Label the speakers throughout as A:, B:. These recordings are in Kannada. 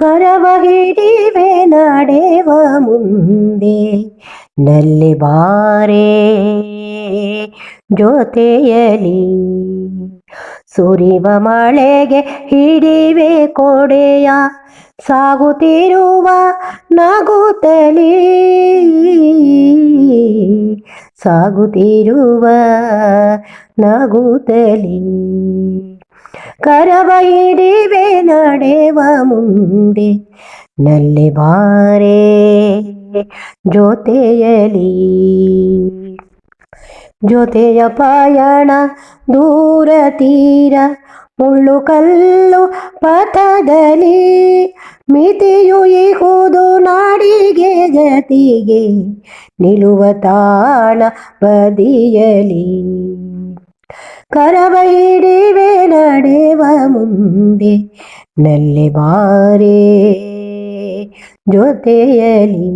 A: ಕರವ ಹಿಡಿವೆ ನಡೆವ ಮುಂದೆ. ನಲ್ಲಿ ಬಾರೆ ಜೊತೆಯಲಿ ಸುರಿವ ಮಳೆಗೆ ಹಿಡಿವೆ ಕೊಡೆಯ ಸಾಗುತ್ತಿರುವ ನಗುತ್ತಲಿ ಸಾಗುತ್ತಿರುವ ನಗುತ್ತಲಿ ಕರವ ಹಿಡಿವೆ ನಡೆವ ಮುಂದೆ. ನಲ್ಲಿ ಬಾರೆ ಜೊತೆಯಲಿ. ಜೊತೆಯ ಪಯಣ ದೂರ ತೀರ. ಮುಳ್ಳು ಕಲ್ಲು ಪಥದಲ್ಲಿ ಮಿತಿಯು ಇಹುದು ನಾಡಿಗೆ ಗತಿಗೆ. ನಿಲ್ಲುವ ತಾಣ ಬದಿಯಲಿ ಕರವ ಹಿಡಿವೆ ನಡೆವ ಮುಂದೆ ನಲ್ಲಿ ಬಾರೇ ಜೊತೆಯಲಿ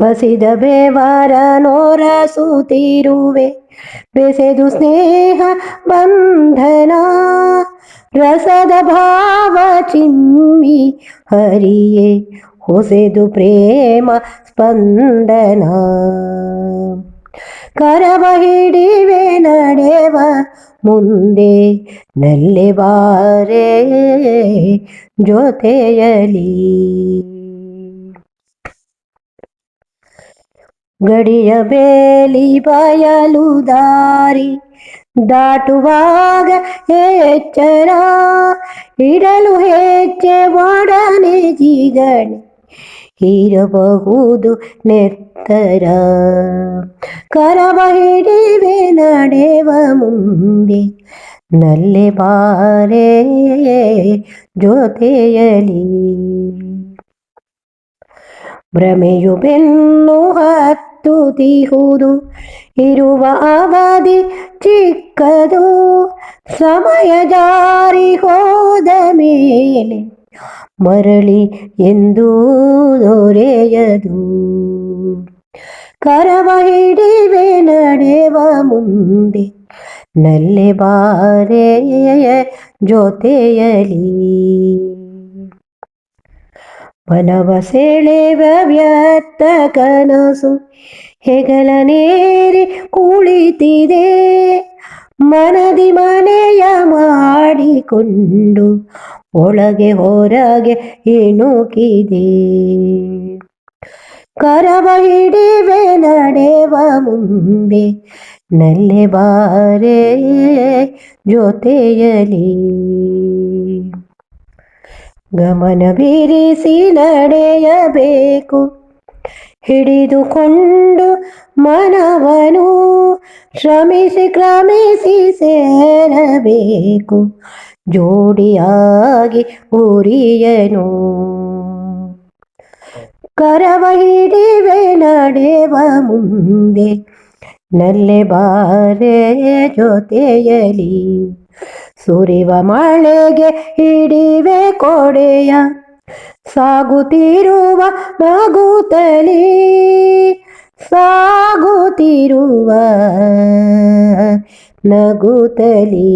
A: ಬಸಿದ ಬೇವಾರ ನೋರ ಸೂತಿರುವೆ, ಬೆಸೆದು ಸ್ನೇಹ ಬಂಧನ, ರಸದ ಭಾವ ಚಿಮ್ಮಿ ಹರಿಯೇ, ಹೊಸೆದು ಪ್ರೇಮ ಸ್ಪಂದನ. ಕರವ ಹಿಡಿವೆ ನಡೆವ ಮುಂದೆ ನಲ್ಲೆ ಬಾರೆ ಜೊತೆಯಲಿ ಗಡಿಯ ಬೇಲಿ ಬಯಲು ದಾರಿ ದಾಟುವಾಗ ಎಚ್ಚರ, ಇಡಲು ಹೆಚ್ಚೆ ಒಡನೆ, ಜಿಗಣೆ ಇರಬಹುದು ನೆತ್ತರ. ಕರವ ಹಿಡಿವೆ ನಡೆವ ಮುಂದೆ ನಲ್ಲೆ ಬಾರೆ ಜೊತೆಯಲಿ. ಭ್ರಮೆಯು ಬೆನ್ನು ಹತ್ತುತ್ತಿಹುದು ಇರುವ ಅವಧಿ ಚಿಕ್ಕದು, ಸಮಯ ಜಾರಿ ಹೋದ ಮೇಲೆ ಮರಳಿ ಎಂದು ದೊರೆಯದು. ಕರವ ಹಿಡಿವೆ ನಡೆವ ಮುಂದೆ ನಲ್ಲೆ ಬಾರೆಯ ಜೊತೆಯಲಿ ಮನವ ಸೆಳೆವ ವ್ಯರ್ಥ ಕನಸು ಹೆಗಲ ನೇರಿ ಕುಳಿತಿದೆ. ಮನದಿ ಮನೆಯ ಮಾಡಿಕೊಂಡು ಒಳಗೆ ಹೊರಗೆ ಇಣುಕಿದೆ ಕರವ ಹಿಡಿವೆ ನಡೆವ ಮುಂದೆ ನಲ್ಲೆ ಬಾರೆ ಜೊತೆಯಲಿ. ಗಮನ ಬೀರಿಸಿ ನಡೆಯಬೇಕು. ಹಿಡಿದುಕೊಂಡು ಮನವನು ಶ್ರಮಿಸಿ ಕ್ರಮಿಸಿ ಸೇರಬೇಕು. ಜೋಡಿಯಾಗಿ ಉರಿಯನು. ಕರವ ಹಿಡಿವೆ ನಡೆವ ಮುಂದೆ ನಲ್ಲೆ ಬಾರೆ ಜೊತೆಯಲಿ ಸುರಿವ ಮಳೆಗೆ ಹಿಡಿವೆ ಕೊಡೆಯ ಸಾಗುತ್ತಿರುವ ನಗುತ್ತಲಿ ಸಾಗುತ್ತಿರುವ ನಗುತ್ತಲಿ